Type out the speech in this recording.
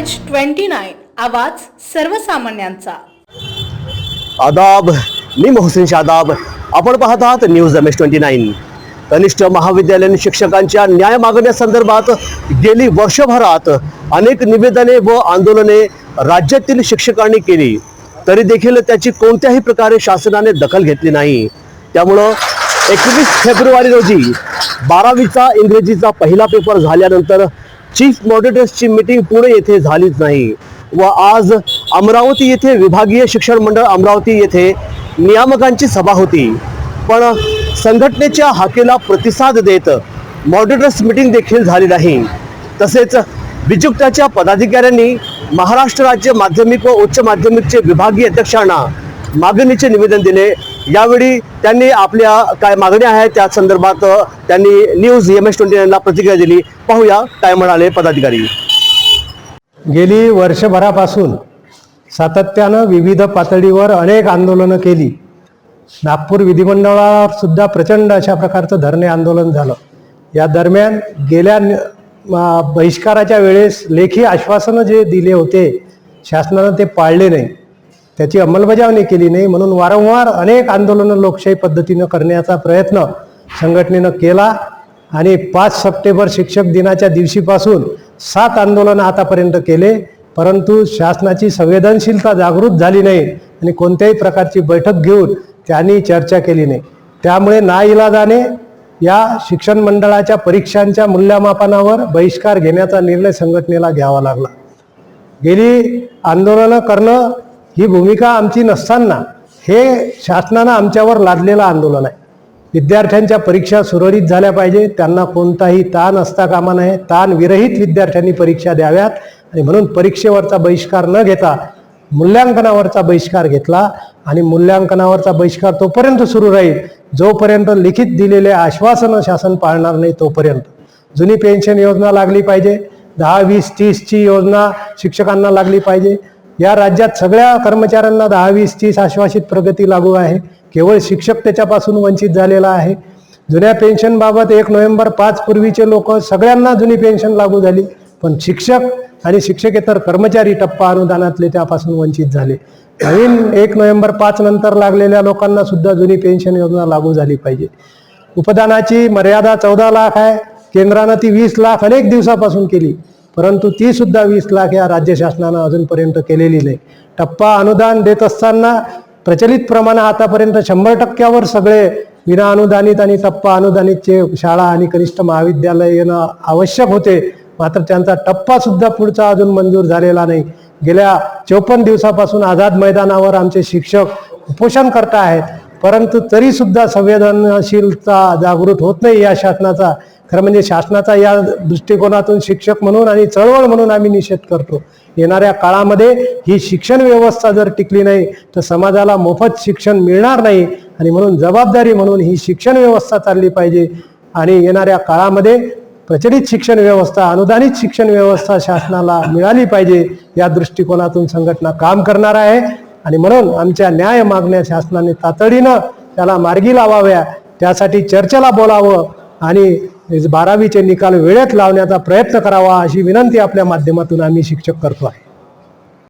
H twenty nine आवाज सर्वसामान्यांचा. आदाब मी मोहसिन शादाब. आपण पाहत आहात news M S twenty nine कनिष्ठ महाविद्यालयीन शिक्षकांच्या न्याय मागण्यासंदर्भात गेली वर्षभरात अनेक निवेदने व आंदोलने राज्यातील शिक्षकांनी केली. तरी देखील त्याची कोणत्याही प्रकारे शासनाने दखल घेतली नाही. त्यामुळं एकवीस फेब्रुवारी रोजी बारावीचा इंग्रजीचा पहिला पेपर झाल्यानंतर चीफ मॉनिटर्सची मीटिंग पुणे येथे झालीच नाही. व आज अमरावती येथे विभागीय शिक्षण मंडळ अमरावती येथे नियामकांची सभा होती. पण संघटनेच्या हाकेला प्रतिसाद देत मॉनिटर्स मीटिंग देखील झाली नाही. तसेच विजुक्ताच्या पदाधिकाऱ्यांनी महाराष्ट्र राज्य माध्यमिक व उच्च माध्यमिकचे विभागीय अध्यक्षांना मागणीचे निवेदन दिले. यावेळी त्यांनी आपल्या काय मागण्या आहेत त्या संदर्भात त्यांनी न्यूज एम एस ट्वेंटी नाईनला प्रतिक्रिया दिली. पाहूया काय म्हणाले पदाधिकारी. गेली वर्षभरापासून सातत्यानं विविध पातळीवर अनेक आंदोलनं केली. नागपूर विधिमंडळावर सुद्धा प्रचंड अशा प्रकारचं धरणे आंदोलन झालं. या दरम्यान गेल्या बहिष्काराच्या वेळेस लेखी आश्वासनं जे दिले होते शासनानं ते पाळले नाही. त्याची अंमलबजावणी केली नाही म्हणून वारंवार अनेक आंदोलनं लोकशाही पद्धतीनं करण्याचा प्रयत्न संघटनेनं केला. आणि पाच सप्टेंबर शिक्षक दिनाच्या दिवशीपासून सात आंदोलनं आतापर्यंत केले. परंतु शासनाची संवेदनशीलता जागृत झाली नाही आणि कोणत्याही प्रकारची बैठक घेऊन त्यांनी चर्चा केली नाही. त्यामुळे नाईलाजाने या शिक्षण मंडळाच्या परीक्षांच्या मूल्यमापनावर बहिष्कार घेण्याचा निर्णय संघटनेला घ्यावा लागला. गेली आंदोलनं करणं ही भूमिका आमची नसताना हे शासनानं आमच्यावर लादलेलं आंदोलन आहे. विद्यार्थ्यांच्या परीक्षा सुरळीत झाल्या पाहिजे त्यांना कोणताही ताण असता कामा नये ताण विरहित विद्यार्थ्यांनी परीक्षा द्याव्यात आणि म्हणून परीक्षेवरचा बहिष्कार न घेता मूल्यांकनावरचा बहिष्कार घेतला आणि मूल्यांकनावरचा बहिष्कार तोपर्यंत सुरू राहील. जोपर्यंत लिखित दिलेले आश्वासनं शासन पाळणार नाही तोपर्यंत. जुनी पेन्शन योजना लागली पाहिजे दहा वीस तीसची योजना शिक्षकांना लागली पाहिजे या राज्यात सगळ्या कर्मचाऱ्यांना दहा वीस तीस आश्वासित प्रगती लागू आहे. केवळ शिक्षक त्याच्यापासून वंचित झालेला आहे. जुन्या पेन्शनबाबत एक नोव्हेंबर पाच पूर्वीचे लोक सगळ्यांना जुनी पेन्शन लागू झाली. पण शिक्षक आणि शिक्षकेतर कर्मचारी टप्पा अनुदानातले त्यापासून वंचित झाले. नवीन एक नोव्हेंबर पाच नंतर लागलेल्या लोकांना सुद्धा जुनी पेन्शन योजना लागू झाली पाहिजे. उपदानाची मर्यादा चौदा लाख आहे. केंद्रानं ती वीस लाख अनेक दिवसापासून केली. परंतु ती सुद्धा वीस लाख या राज्य शासनानं अजूनपर्यंत केलेली नाही. टप्पा अनुदान देत असताना प्रचलित प्रमाण आतापर्यंत शंभर टक्क्यावर सगळे विना अनुदानित आणि टप्पा अनुदानितचे शाळा आणि कनिष्ठ महाविद्यालय येणं आवश्यक होते. मात्र त्यांचा टप्पा सुद्धा पुढचा अजून मंजूर झालेला नाही. गेल्या चौपन्न दिवसापासून आझाद मैदानावर आमचे शिक्षक उपोषण करत आहेत परंतु तरीसुद्धा संवेदनशीलता जागृत होत नाही या शासनाचा. खरं म्हणजे शासनाचा या दृष्टिकोनातून शिक्षक म्हणून आणि चळवळ म्हणून आम्ही निषेध करतो. येणाऱ्या काळामध्ये ही शिक्षण व्यवस्था जर टिकली नाही तर समाजाला मोफत शिक्षण मिळणार नाही आणि म्हणून जबाबदारी म्हणून ही शिक्षण व्यवस्था चालली पाहिजे. आणि येणाऱ्या काळामध्ये प्रचलित शिक्षण व्यवस्था अनुदानित शिक्षण व्यवस्था शासनाला मिळाली पाहिजे या दृष्टिकोनातून संघटना काम करणार आहे. आणि म्हणून आमच्या न्याय मागण्या शासनाने तातडीनं त्याला मार्गी लावाव्या. त्यासाठी चर्चेला बोलावं आणि बारावीचे निकाल वेळेत लावण्याचा प्रयत्न करावा अशी विनंती आपल्या माध्यमातून आम्ही शिक्षक करतो आहे